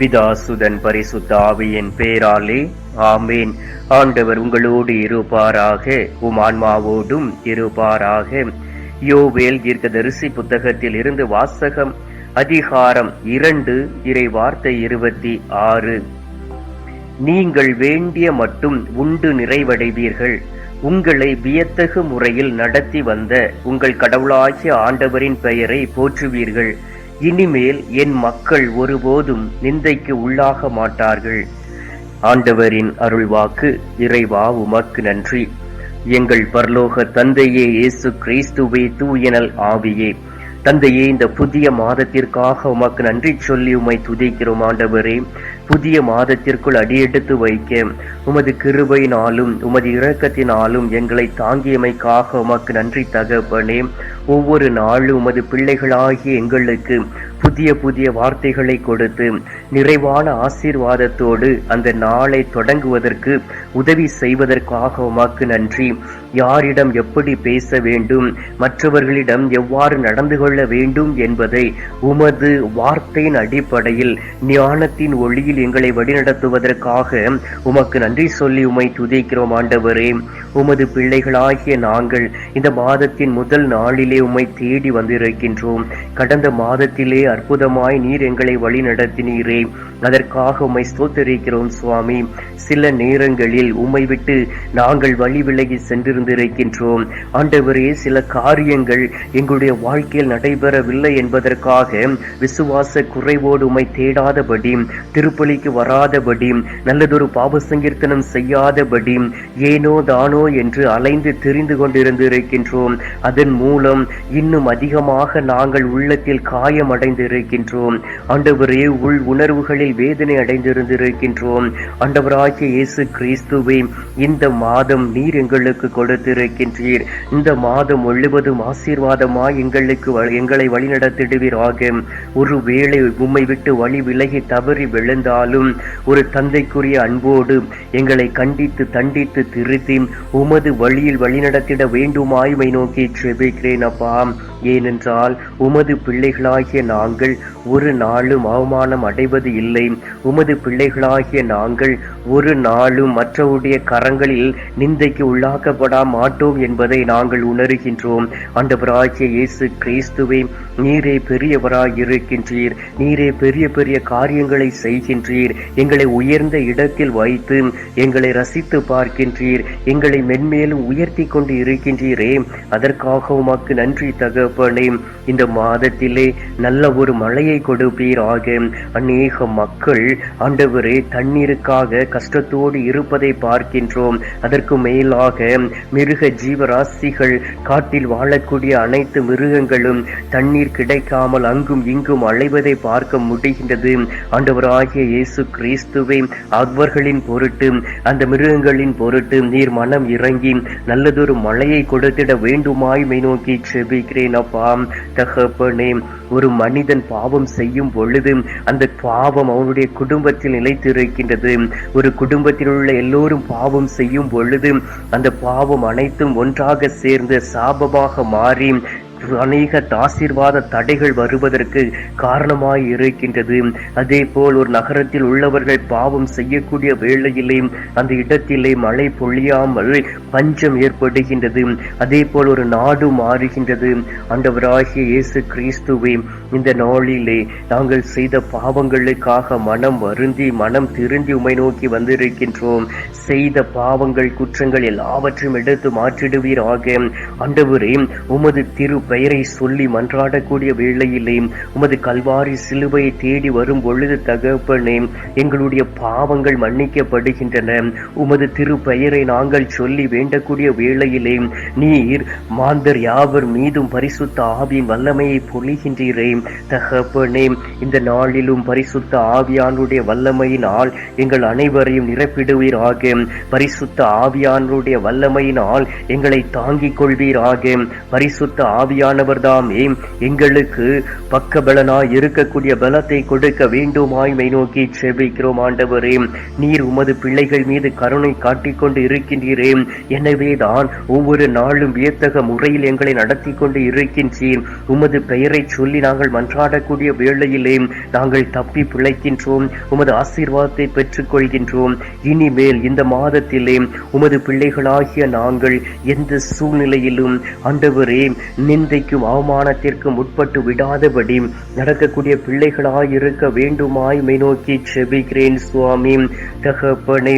பிதாசுதன் பரிசுத்த ஆவியின் பேராலே ஆமேன். ஆண்டவர் உங்களோடு இருப்பாராக உம் ஆன்மாவோடும் இருப்பாராக. யோவேல் தீர்க்கதரிசி புத்தகத்தில் இருந்து வாசகம் அதிகாரம் இரண்டு இறை வார்த்தை இருபத்தி ஆறு. நீங்கள் வேண்டிய மட்டும் உண்டு நிறைவடைவீர்கள். உங்களை வியத்தகு முறையில் நடத்தி வந்த உங்கள் கடவுளாகிய ஆண்டவரின் பெயரை போற்றுவீர்கள். இனிமேல் என் மக்கள் ஒருபோதும் நிந்தைக்கு உள்ளாக மாட்டார்கள். ஆண்டவரின் அருள்வாக்கு இறைவா உமக்கு நன்றி. எங்கள் பரலோக தந்தையே இயேசு கிறிஸ்துவே தூயனல் ஆவியே. தந்தையே இந்த புதிய மாதத்திற்காக உமக்கு நன்றி சொல்லி உமை துதிக்கிறோம் ஆண்டவரே. புதிய மாதத்திற்குள் அடியெடுத்து வைக்க உமது கிருபையினாலும் உமது இரக்கத்தினாலும் எங்களை தாங்கியமைக்காக உமக்கு நன்றி தகப்பனே. ஒவ்வொரு நாளும் உமது பிள்ளைகளாகிய எங்களுக்கு புதிய புதிய வார்த்தைகளை கொடுத்து நிறைவான ஆசீர்வாதத்தோடு அந்த நாளை தொடங்குவதற்கு உதவி செய்வதற்காக உமாக்கு நன்றி. யாரிடம் எப்படி பேச வேண்டும் மற்றவர்களிடம் எவ்வாறு நடந்து கொள்ள வேண்டும் என்பதை உமது வார்த்தையின் அடிப்படையில் ஞானத்தின் ஒளியில் எங்களை வழிநடத்துவதற்காக உமக்கு நன்றி சொல்லி உமை துதிக்கிறோம் ஆண்டவரே. உமது பிள்ளைகளாகிய நாங்கள் இந்த மாதத்தின் முதல் நாளிலே உம்மை தேடி வந்திருக்கின்றோம். கடந்த மாதத்திலே அற்ப அற்புதமாய் நீர் எங்களை வழி நடத்தினீரே அதற்காக உம்மை ஸ்தோத்தரிக்கிறோம் சுவாமி. சில நேரங்களில் உம்மை விட்டு நாங்கள் வழி விலகி சென்றிருந்திருக்கின்றோம். ஆண்டவரே சில காரியங்கள் எங்களுடைய வாழ்க்கையில் நடைபெறவில்லை என்பதற்காக விசுவாச குறைவோடு உம்மை தேடாதபடி திருப்பலிக்கு வராதபடி நல்லதொரு பாப சங்கீர்த்தனம் செய்யாதபடி ஏனோ தானோ என்று அலைந்து தெரிந்து கொண்டிருந்திருக்கின்றோம். அதன் மூலம் இன்னும் அதிகமாக நாங்கள் உள்ளத்தில் காயமடைந்து இருக்கின்றோம் ஆண்டவரே உள் உணர்வுகளில் வேதனை அடைந்திருந்திருக்கின்றோம். ஆண்டவராகிய இயேசு கிறிஸ்துவை இந்த மாதம் நீர் எங்களுக்கு கொடுத்திருக்கின்றீர். இந்த மாதம் முழுவதும் ஆசீர்வாதமாய் எங்களுக்கு எங்களை வழிநடத்திடுவீராக. ஒரு வேளை உம்மை விட்டு வழி விலகி தவறி விழுந்தாலும் ஒரு தந்தைக்குரிய அன்போடு எங்களை கண்டித்து தண்டித்து திருத்தி உமது வழியில் வழிநடத்திட வேண்டுமாய்மை நோக்கி செபிக்கிறேன் அப்பா. ஏனென்றால் உமது பிள்ளைகளாகிய நாங்கள் ஒரு நாளும் அவமானம் அடைவது இல்லை. உமது பிள்ளைகளாகிய நாங்கள் ஒரு நாளும் மற்றவருடைய கரங்களில் நிந்தைக்கு உள்ளாக்கப்பட மாட்டோம் என்பதை நாங்கள் உணர்கின்றோம். பிராகிய இயேசு கிறிஸ்துவை நீரே பெரியவராய் இருக்கின்றீர் நீரே பெரிய பெரிய காரியங்களை செய்கின்றீர். எங்களை உயர்ந்த இடத்தில் வைத்து எங்களை ரசித்து பார்க்கின்றீர். எங்களை மென்மேலும் உயர்த்தி கொண்டு இருக்கின்றீரே. அதற்காக உமக்கு நன்றி தகப்பனே. இந்த மாதத்திலே நல்ல ஒரு மழையை கொடுப்பீராக. அநேக மக்கள் ஆண்டவரே தண்ணீருக்காக கஷ்டத்தோடு இருப்பதை பார்க்கின்றோம். அதற்கு மேலாக மிருக ஜீவராசிகள் காட்டில் வாழக்கூடிய அனைத்து மிருகங்களும் தண்ணீர் கிடைக்காமல் அங்கும் இங்கும் அலைவதை பார்க்க முடிகின்றது. ஆண்டவராகிய இயேசு கிறிஸ்துவே அவர்களின் பொருட்டு அந்த மிருகங்களின் பொருட்டு நீர் மனம் இறங்கி நல்லதொரு மழையை கொடுத்திட வேண்டுமாய் மை நோக்கி செபிக்கிறேன் அப்பா. தகப்பனே ஒரு மனிதன் பாவம் செய்யும் பொழுது அந்த பாவம் அவனுடைய குடும்பத்தில் நிலைத்திருக்கின்றது. ஒரு குடும்பத்தில் உள்ள எல்லோரும் பாவம் செய்யும் பொழுது அந்த பாவம் அனைத்தும் ஒன்றாக சேர்ந்து சாபமாக மாறி அநேக ஆசீர்வாத தடைகள் வருவதற்கு காரணமாய் இருக்கின்றது. அதே போல் ஒரு நகரத்தில் உள்ளவர்கள் பாவம் செய்யக்கூடிய வேளையிலே அந்த இடத்திலே மழை பொழியாமல் பஞ்சம் ஏற்படுகின்றது. அதே போல் ஒரு நாடு மாறுகின்றது. ஆண்டவராகிய இயேசு கிறிஸ்துவை இந்த நாளிலே நாங்கள் செய்த பாவங்களுக்காக மனம் வருந்தி மனம் திருந்தி உமை நோக்கி வந்திருக்கின்றோம். செய்த பாவங்கள் குற்றங்கள் எல்லாவற்றையும் எடுத்து மாற்றிடுவீராக. ஆண்டவரே உமது திரு பெயரை சொல்லி மன்றாடக்கூடிய வேளையிலே உமது கல்வாரி சிலுவையை தேடி வரும் பொழுது தகப்பனே எங்களுடைய பாவங்கள் மன்னிக்கப்படுகின்றன. உமது திரு பெயரை நாங்கள் சொல்லி வேண்டக்கூடிய வேளையிலே நீர் மாந்தர் யாவர் மீதும் பரிசுத்த ஆவியின் வல்லமையை பொழிகின்றீரே. தகப்பனே இந்த நாளிலும் பரிசுத்த ஆவியானுடைய வல்லமையினால் எங்கள் அனைவரையும் நிரப்பிடுவீராக. பரிசுத்த ஆவியானுடைய வல்லமையினால் எங்களை தாங்கிக் கொள்வீராக. பரிசுத்த ஆவியானவர் தாமே எங்களுக்கு பக்கபலனாய் இருக்கக்கூடிய பலத்தை கொடுக்க வேண்டுமாய்மை நோக்கி செபிக்கிறோம் ஆண்டவரே. நீர் உமது பிள்ளைகள் மீது கருணை காட்டிக்கொண்டு இருக்கின்றீரே. எனவேதான் ஒவ்வொரு நாளும் வியத்தக முறையில் எங்களை நடத்தி கொண்டு இருக்கின்றீர். உமது பெயரை சொல்லி நாங்கள் நாங்கள் மன்றாடக்கூடிய வேளையிலே நாங்கள் தப்பி பிழைக்கின்றோம். உமது ஆசீர்வாதத்தை பெற்றுக் கொள்கின்றோம் இனிமேல் இந்த மாதத்திலே உமது பிள்ளைகளாகிய நாங்கள் எந்த சூழ்நிலையிலும் ஆண்டவரே நிந்தைக்கும் அவமானத்திற்கும் உட்பட்டு விடாதபடி நடக்கக்கூடிய பிள்ளைகளாய் இருக்க வேண்டுமாய் மை நோக்கி செபிக்கிறேன் சுவாமி. தகப்பனே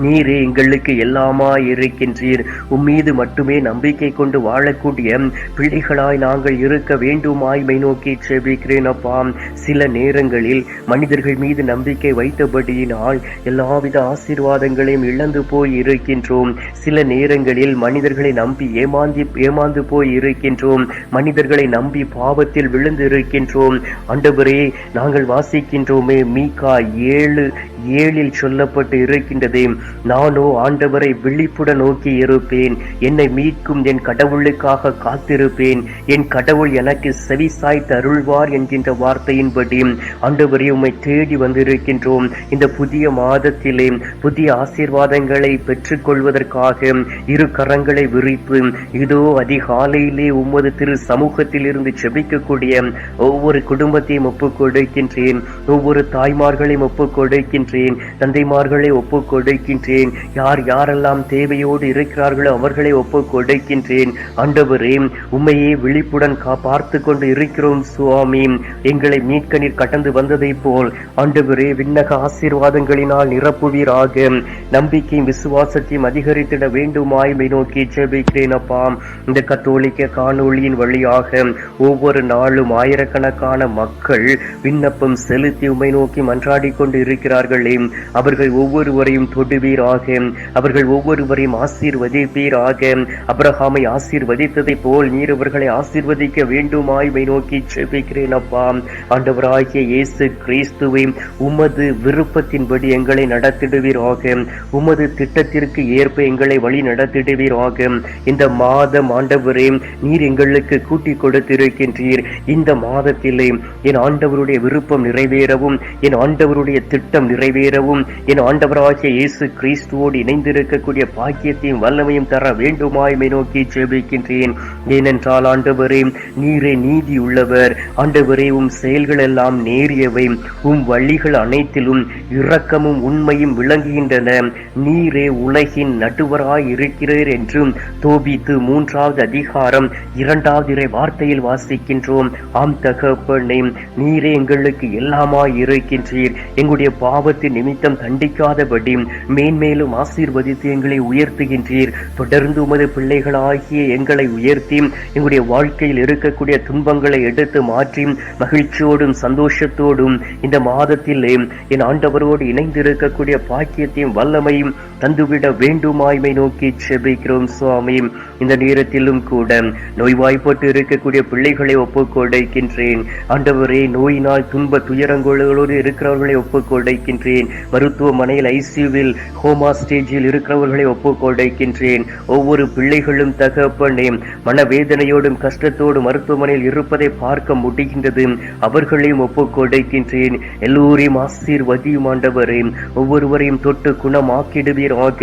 நீரே எங்களுக்கு எல்லாமாய் இருக்கின்றீர் உம்மீது மட்டுமே நம்பிக்கை கொண்டு வாழக்கூடிய பிள்ளைகளாய் நாங்கள் இருக்க வேண்டுமாய் மை நோக்கி செபிக்கிறேன் அப்பா. சில நேரங்களில் மனிதர்கள் மீது நம்பிக்கை வைத்தபடியினால் எல்லாவித ஆசீர்வாதங்களையும் இழந்து போய் இருக்கின்றோம் சில நேரங்களில் மனிதர்களை நம்பி ஏமாந்தி ஏமாந்து போய் இருக்கின்றோம் மனிதர்களை நம்பி பாவத்தில் விழுந்து இருக்கின்றோம் ஆண்டவரே நாங்கள் வாசிக்கின்றோமே. மீகா ஏழு ஏழில் சொல்லப்பட்டு இருக்கின்றதே நானோ ஆண்டவரை விழிப்புடன் நோக்கி இருப்பேன். என்னை மீட்கும் என் கடவுளுக்காக காத்திருப்பேன். என் கடவுள் எனக்கு செவி சாய்த்து அருள்வார் என்கின்ற வார்த்தையின்படி ஆண்டவரை உம்மை தேடி வந்திருக்கின்றோம். இந்த புதிய மாதத்திலே புதிய ஆசீர்வாதங்களை பெற்றுக்கொள்வதற்காக இரு கரங்களை விரிப்பு இதோ அதிகாலையிலே உமது திரு சமூகத்தில் இருந்து செபிக்கக்கூடிய ஒவ்வொரு குடும்பத்தையும் ஒப்புக் கொடுக்கின்றேன் ஒவ்வொரு தாய்மார்களையும் ஒப்புக் கொடுக்கின்றேன் கொடுக்கின்றேன் தந்தைமார்களை ஒப்பு கொடுக்கின்றேன் யார் யாரெல்லாம் தேவையோடு இருக்கிறார்களோ அவர்களை ஒப்பு கொடுக்கின்றேன் ஆண்டவரே உண்மையே விழிப்புடன் கா பார்த்து கொண்டு இருக்கிறோம் சுவாமி. எங்களை மீட்க நீர் கடந்து வந்ததை போல் ஆண்டவரே விண்ணக ஆசீர்வாதங்களினால் நிரப்புவீராக. நம்பிக்கையும் விசுவாசத்தையும் அதிகரித்திட வேண்டுமாய்மை நோக்கி ஜெபிக்கிறேன் அப்பா. இந்த கத்தோலிக்க காணொளியின் வழியாக ஒவ்வொரு நாளும் ஆயிரக்கணக்கான மக்கள் விண்ணப்பம் செலுத்தி உமை நோக்கி மன்றாடி கொண்டு இருக்கிறார்கள். அவர்கள் ஒவ்வொருவரையும் தொடுவீராக. அவர்கள் ஒவ்வொருவரையும் ஆசீர்வதிப்பீராக. அப்ரஹாமை ஆசீர்வதித்ததை போல் நீர் அவர்களை ஆசீர்வதிக்க வேண்டுமாய்வை நோக்கி செபிக்கிறேன் அப்பா. ஆண்டவராகிய இயேசு கிறிஸ்துவை உமது விருப்பத்தின்படி எங்களை நடத்திடுவீராக. உமது திட்டத்திற்கு ஏற்ப எங்களை வழி நடத்திடுவீராக. இந்த மாதம் ஆண்டவரே நீர் எங்களுக்கு கூட்டி கொடுத்திருக்கின்றீர். இந்த மாதத்திலே என் ஆண்டவருடைய விருப்பம் நிறைவேறவும் என் ஆண்டவருடைய திட்டம் நிறை நிறைவேறவும். என் ஆண்டவராகிய இயேசு கிறிஸ்துவோடு இணைந்திருக்கக்கூடிய பாக்கியத்தையும் வல்லமையும் தர வேண்டுமாய்மை நோக்கி ஜெபிக்கின்றேன். ஏனென்றால் ஆண்டவரே நீரே நீதி உள்ளவர் ஆண்டவரே உம் செயல்கள் எல்லாம் நேரியவை. உம் வழிகள் அனைத்திலும் இரக்கமும் உண்மையும் விளங்குகின்றன. நீரே உலகின் நடுவராய் இருக்கிறீர் என்றும் தோபித்து மூன்றாவது அதிகாரம் இரண்டாவது இறை வார்த்தையில் வாசிக்கின்றோம். ஆம் தகப்பனே நீரே எங்களுக்கு எல்லாமாய் இருக்கின்றீர். எங்களுடைய பாவ பாவத்தின் நிமித்தம் தண்டிக்காதபடி மேன்மேலும் ஆசீர்வதித்து எங்களை உயர்த்துகின்றீர். தொடர்ந்து உமது பிள்ளைகளாகிய எங்களை உயர்த்தி எங்களுடைய வாழ்க்கையில் இருக்கக்கூடிய துன்பங்களை எடுத்து மாற்றி மகிழ்ச்சியோடும் சந்தோஷத்தோடும் இந்த மாதத்திலே என் ஆண்டவரோடு இணைந்திருக்கக்கூடிய பாக்கியத்தையும் வல்லமையும் தந்துவிட வேண்டுமாய்மை நோக்கி செபிக்கிறோம் சுவாமி. இந்த நேரத்திலும் கூட நோய்வாய்ப்பட்டு இருக்கக்கூடிய பிள்ளைகளை ஒப்புக்கொடைக்கின்றேன். ஆண்டவரே நோயினால் துன்ப துயரங்களோடு இருக்கிறவர்களை ஒப்புக்கொடைக்கின்றேன். கொடுக்கின்றேன் மருத்துவமனையில் ஐசியூவில் ஹோமா ஸ்டேஜில் இருக்கிறவர்களை ஒப்புக்கொள்கின்றேன். ஒவ்வொரு பிள்ளைகளும் தகப்பனே மனவேதனையோடும் கஷ்டத்தோடும் மருத்துவமனையில் இருப்பதை பார்க்க முடிகின்றது. அவர்களையும் ஒப்புக்கொள்கின்றேன் எல்லோரையும் ஆசீர்வதியும் ஆண்டவரே. ஒவ்வொருவரையும் தொட்டு குணமாக்கிடுவீராக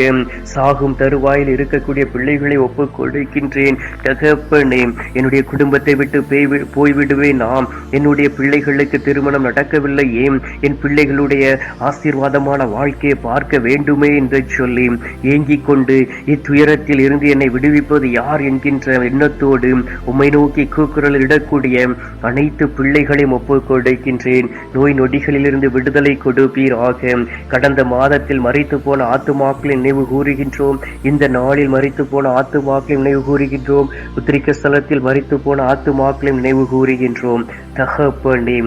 சாகும் தருவாயில் இருக்கக்கூடிய பிள்ளைகளை ஒப்புக்கொள்கின்றேன் தகப்பனே என்னுடைய குடும்பத்தை விட்டு போய்விடுவேன். நாம் என்னுடைய பிள்ளைகளுக்கு திருமணம் நடக்கவில்லை ஏன் என் பிள்ளைகளுடைய ஆசீர்வாதமான வாழ்க்கையை பார்க்க வேண்டுமே என்று சொல்லி ஏங்கிக் கொண்டு இத்துயரத்தில் இருந்து என்னை விடுவிப்பது யார் என்கின்ற எண்ணத்தோடு உம்மை நோக்கி கூக்குரல் இடக்கூடிய அனைத்து பிள்ளைகளையும் ஒப்புக் கொடுக்கின்றேன். நோய் நொடிகளிலிருந்து விடுதலை கொடுப்பீராக. கடந்த மாதத்தில் மறைத்து போன ஆத்துமாக்களை நினைவு கூறுகின்றோம். இந்த நாளில் மறைத்து போன ஆத்துமாக்களை நினைவு கூறுகின்றோம். உத்திரிக்க ஸ்தலத்தில் மறைத்து போன ஆத்துமாக்களை நினைவு கூறுகின்றோம். தகப்பனே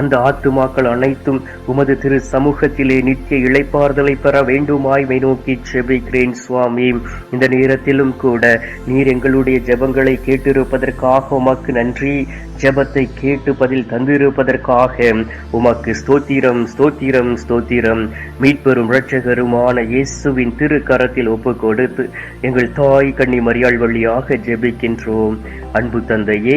அந்த ஆத்துமாக்கள் அனைத்தும் உமது திரு சமூகத்திலே நித்திய இழைப்பார்தலை பெற வேண்டுமாய் மை நோக்கி செபிக்கிறேன் சுவாமி. இந்த நேரத்திலும் கூட நீர் எங்களுடைய ஜெபங்களை கேட்டிருப்பதற்காக உமக்கு நன்றி. ஜெபத்தை கேட்டு பதில் தந்திருப்பதற்காக உமக்கு ஸ்தோத்திரம் ஸ்தோத்திரம் ஸ்தோத்திரம். மீட்பெரும் இரட்சகருமான இயேசுவின் திருக்கரத்தில் ஒப்பு கொடுத்து எங்கள் தாய் கண்ணி மரியாள் வழியாக ஜெபிக்கின்றோம். அன்பு தந்தையே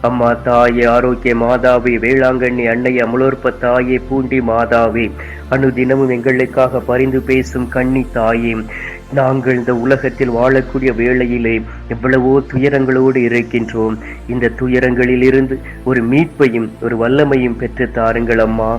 அம்மா தாயே ஆரோக்கிய மாதாவே வேளாங்கண்ணி அன்னை அமலோற்ப தாயே பூண்டி மாதாவே அனுதினமும் எங்களுக்காக பரிந்து பேசும் கண்ணி தாயே நாங்கள் இந்த உலகத்தில் வாழக்கூடிய வேளையிலே எவ்வளவோ துயரங்களோடு இருக்கின்றோம். இந்த துயரங்களில் இருந்து ஒரு மீட்பையும் ஒரு வல்லமையும் பெற்று தாருங்கள் அம்மா.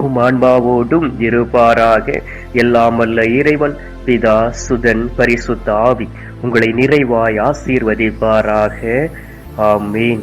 உம் ஆன்மாவோடும் இருப்பாராக. எல்லாம் இறைவன் பிதா சுதன் பரிசுத்த ஆவி உங்களை நிறைவாய் ஆசீர்வதிப்பாராக. ஆமீன்.